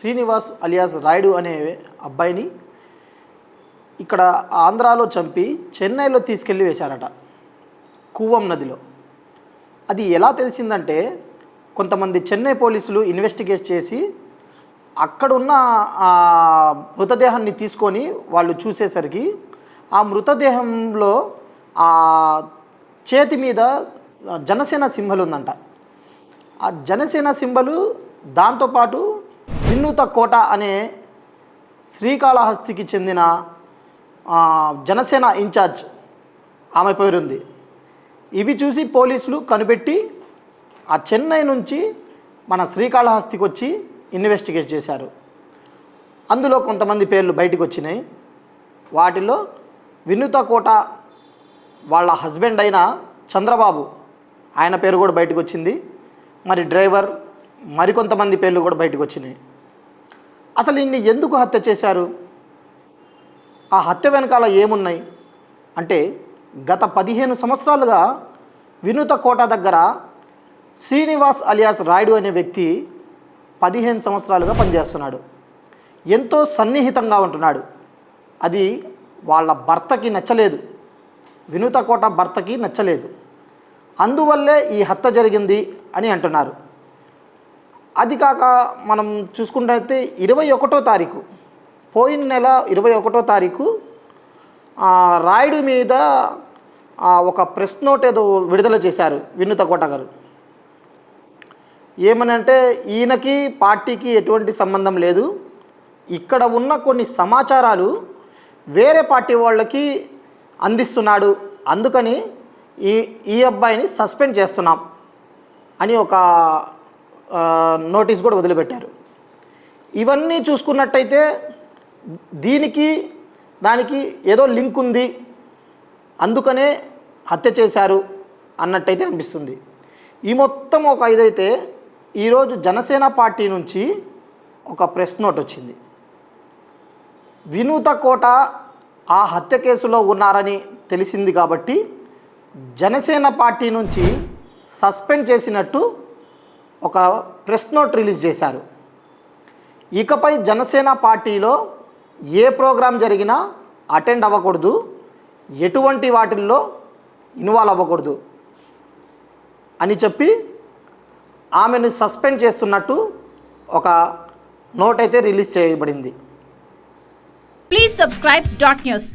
Srinivas alias Rayudu అనే అబ్బాయిని ఇక్కడ ఆంధ్రాలో చంపి చెన్నైలో తీసుకెళ్ళి వేశారట కూవం నదిలో. అది ఎలా తెలిసిందంటే కొంతమంది చెన్నై పోలీసులు ఇన్వెస్టిగేట్ చేసి అక్కడున్న ఆ మృతదేహాన్ని తీసుకొని వాళ్ళు చూసేసరికి ఆ మృతదేహంలో ఆ చేతి మీద జనసేన సింబల్ ఉందంట. ఆ జనసేన సింబలు దాంతోపాటు విన్నూత కోట అనే శ్రీకాళహస్తికి చెందిన జనసేన ఇన్ఛార్జ్ ఆమె పేరుంది. ఇవి చూసి పోలీసులు కనిపెట్టి ఆ చెన్నై నుంచి మన శ్రీకాళహస్తికి వచ్చి ఇన్వెస్టిగేట్ చేశారు. అందులో కొంతమంది పేర్లు బయటకు వచ్చినాయి వాటిలో వినూత కోట వాళ్ళ హస్బెండ్ అయిన చంద్రబాబు ఆయన పేరు కూడా బయటకు వచ్చింది మరి డ్రైవర్ మరికొంతమంది పేర్లు కూడా బయటకు వచ్చినాయి అసలు ఇన్ని ఎందుకు హత్య చేశారు? ఆ హత్య వెనకాల ఏమున్నాయి? అంటే గత పదిహేను సంవత్సరాలుగా వినూత కోట దగ్గర శ్రీనివాస్ అలియాస్ రాయుడు అనే వ్యక్తి పదిహేను సంవత్సరాలుగా పనిచేస్తున్నాడు. ఎంతో సన్నిహితంగా ఉంటున్నాడు. అది వాళ్ళ భర్తకి నచ్చలేదు. వినూత కోట భర్తకి నచ్చలేదు. అందువల్లే ఈ హత్య జరిగింది అని అంటున్నారు. అది కాక మనం చూసుకుంటే ఇరవై ఒకటో తారీఖు పోయిన నెల ఇరవై ఒకటో తారీఖు రాయుడు మీద ఒక ప్రెస్ నోట్ ఏదో విడుదల చేశారు వినూత కోట గారు. ఏమనంటే ఈయనకి పార్టీకి ఎటువంటి సంబంధం లేదు. ఇక్కడ ఉన్న కొన్ని సమాచారాలు వేరే పార్టీ వాళ్ళకి అందిస్తున్నాడు. అందుకని ఈ ఈ అబ్బాయిని సస్పెండ్ చేస్తున్నాం అని ఒక నోటీస్ కూడా వదిలిపెట్టారు. ఇవన్నీ చూసుకున్నట్టయితే దీనికి దానికి ఏదో లింక్ ఉంది. అందుకనే హత్య చేశారు అన్నట్టయితే అనిపిస్తుంది. ఈ మొత్తం ఒక ఇదైతే ఈరోజు జనసేన పార్టీ నుంచి ఒక ప్రెస్ నోట్ వచ్చింది. వినూత కోట ఆ హత్య కేసులో ఉన్నారని తెలిసింది కాబట్టి జనసేన పార్టీ నుంచి సస్పెండ్ చేసినట్టు ఒక ప్రెస్ నోట్ రిలీజ్ చేశారు. ఇకపై జనసేన పార్టీలో ఏ ప్రోగ్రాం జరిగినా అటెండ్ అవ్వకూడదు. ఎటువంటి వాటిల్లో ఇన్వాల్వ్ అవ్వకూడదు అని చెప్పి ఆమెను సస్పెండ్ చేస్తున్నట్టు ఒక నోట్ అయితే రిలీజ్ చేయబడింది. Please subscribe dot news